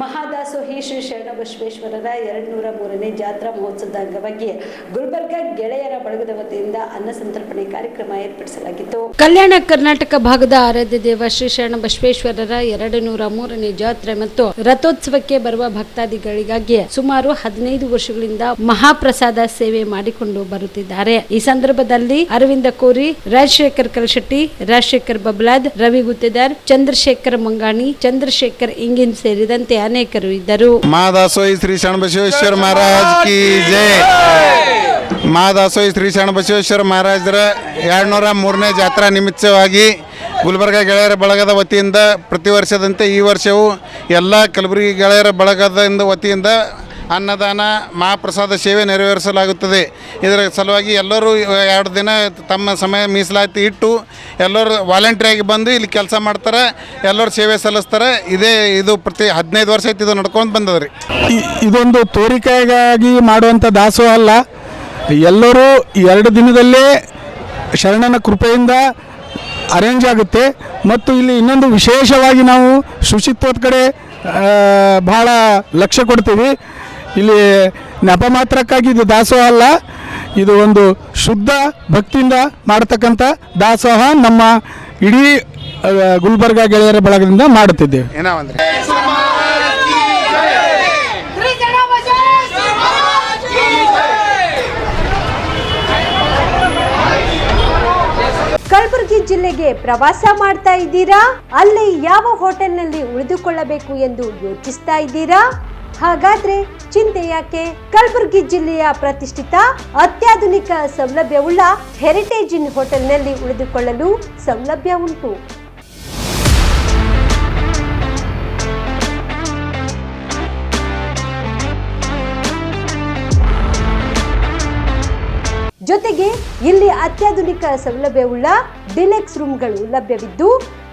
ಮಹಾದಾಸೋಹಿ ಶ್ರೀ ಶರಣಬಸವೇಶ್ವರರ ಎರಡು ನೂರ ಮೂರನೇ ಜಾತ್ರಾ ಮಹೋತ್ಸವದ ಅಂಗವಾಗಿ ಗುಲ್ಬರ್ಗ ಗೆಳೆಯರ ಬಳಗದ ವತಿಯಿಂದ ಅನ್ನ ಸಂತರ್ಪಣೆ ಕಾರ್ಯಕ್ರಮ ಏರ್ಪಡಿಸಲಾಗಿತ್ತು. ಕಲ್ಯಾಣ ಕರ್ನಾಟಕ ಭಾಗದ ಆರಾಧ್ಯ ದೇವ ಶ್ರೀ ಶರಣ ಬಸವೇಶ್ವರರ ಎರಡು ನೂರ ಮೂರನೇ ಜಾತ್ರೆ ಮತ್ತು ರಥೋತ್ಸವಕ್ಕೆ ಬರುವ ಭಕ್ತಾದಿಗಳಿಗಾಗಿ ಸುಮಾರು ಹದಿನೈದು ವರ್ಷಗಳಿಂದ ಮಹಾಪ್ರಸಾದ ಸೇವೆ ಮಾಡಿಕೊಂಡು ಬರುತ್ತಿದ್ದಾರೆ. ಈ ಸಂದರ್ಭದಲ್ಲಿ ಅರವಿಂದ ಕೋರಿ, ರಾಜಶೇಖರ್ ಕಲ್ಶೆಟ್ಟಿ, ರಾಜಶೇಖರ್ ಬಬ್ಲಾದ್, ರವಿ ಗುತ್ತೇದಾರ್, ಚಂದ್ರಶೇಖರ್ ಮಂಗಾಣಿ, ಚಂದ್ರಶೇಖರ್ ಇಂಗಿನ್ ಸೇರಿದಂತೆ ರೀತಿ ಅನೇಕರು ಇದ್ದರು. ಮಾದಾಸೋಯಿ ಶ್ರೀ ಶಣಬಸವೇಶ್ವರ ಮಹಾರಾಜ್ ಕಿ ಜಯ ಮಾದಾಸೋಯಿ ಶ್ರೀ ಶಣಬಸವೇಶ್ವರ ಮಹಾರಾಜರ ಎರಡುನೂರ ಮೂರನೇ ಜಾತ್ರಾ ನಿಮಿತ್ತವಾಗಿ ಗುಲ್ಬರ್ಗ ಗೆಳೆಯರ ಬಳಗದ ವತಿಯಿಂದ ಪ್ರತಿ ವರ್ಷದಂತೆ ಈ ವರ್ಷವೂ ಎಲ್ಲ ಕಲಬುರಗಿ ಗೆಳೆಯರ ಬಳಗದಿಂದ ವತಿಯಿಂದ ಅನ್ನದಾನ, ಮಹಾಪ್ರಸಾದ ಸೇವೆ ನೆರವೇರಿಸಲಾಗುತ್ತದೆ. ಇದರ ಸಲುವಾಗಿ ಎಲ್ಲರೂ ಎರಡು ದಿನ ತಮ್ಮ ಸಮಯ ಮೀಸಲಾತಿ ಇಟ್ಟು ಎಲ್ಲರೂ ವಾಲಂಟ್ರಿಯಾಗಿ ಬಂದು ಇಲ್ಲಿ ಕೆಲಸ ಮಾಡ್ತಾರೆ, ಎಲ್ಲರೂ ಸೇವೆ ಸಲ್ಲಿಸ್ತಾರೆ. ಇದೇ ಇದು ಪ್ರತಿ ಹದಿನೈದು ವರ್ಷ ಐತಿ ಇದು ನಡ್ಕೊಂಡು ಬಂದದ್ರಿ. ಇದೊಂದು ತೋರಿಕೆಗಾಗಿ ಮಾಡುವಂಥ ದಾಸೋಹ ಅಲ್ಲ. ಎಲ್ಲರೂ ಎರಡು ದಿನದಲ್ಲೇ ಶರಣನ ಕೃಪೆಯಿಂದ ಅರೇಂಜ್ ಆಗುತ್ತೆ. ಮತ್ತು ಇಲ್ಲಿ ಇನ್ನೊಂದು ವಿಶೇಷವಾಗಿ ನಾವು ಶುಚಿತ್ವದ ಕಡೆ ಭಾಳ ಲಕ್ಷ್ಯ ಕೊಡ್ತೀವಿ. ಇಲ್ಲಿ ನೆಪ ಮಾತ್ರಕ್ಕಾಗಿ ಇದು ದಾಸೋಹ ಅಲ್ಲ ಇದು ಒಂದು ಶುದ್ಧ ಭಕ್ತಿಯಿಂದ ಮಾಡ್ತಕ್ಕಂಥ ದಾಸೋಹ ನಮ್ಮ ಇಡೀ ಗುಲ್ಬರ್ಗ ಗೆಳೆಯರ ಬಳಗದಿಂದ ಮಾಡುತ್ತಿದ್ದೇವೆ. ಏನೋ ಅಂದ್ರೆ? ಕಲಬುರಗಿ ಜಿಲ್ಲೆಗೆ ಪ್ರವಾಸ ಮಾಡ್ತಾ ಇದ್ದೀರಾ? ಅಲ್ಲಿ ಯಾವ ಹೋಟೆಲ್ನಲ್ಲಿ ಉಳಿದುಕೊಳ್ಳಬೇಕು ಎಂದು ಯೋಚಿಸ್ತಾ ಇದ್ದೀರಾ? ಹಾಗಾದ್ರೆ ಚಿಂತೆ ಯಾಕೆ? ಕಲಬುರಗಿ ಜಿಲ್ಲೆಯ ಪ್ರತಿಷ್ಠಿತ ಅತ್ಯಾಧುನಿಕ ಸೌಲಭ್ಯವುಳ್ಳ ಹೆರಿಟೇಜ್ ಇನ್ ಹೋಟೆಲ್ನಲ್ಲಿ ಉಳಿದುಕೊಳ್ಳಲು ಸೌಲಭ್ಯ ಉಂಟು. ಜೊತೆಗೆ ಇಲ್ಲಿ ಅತ್ಯಾಧುನಿಕ ಸೌಲಭ್ಯವುಳ್ಳ ಡಿಲೆಕ್ಸ್ ರೂಮ್ಗಳು ಲಭ್ಯವಿದ್ದು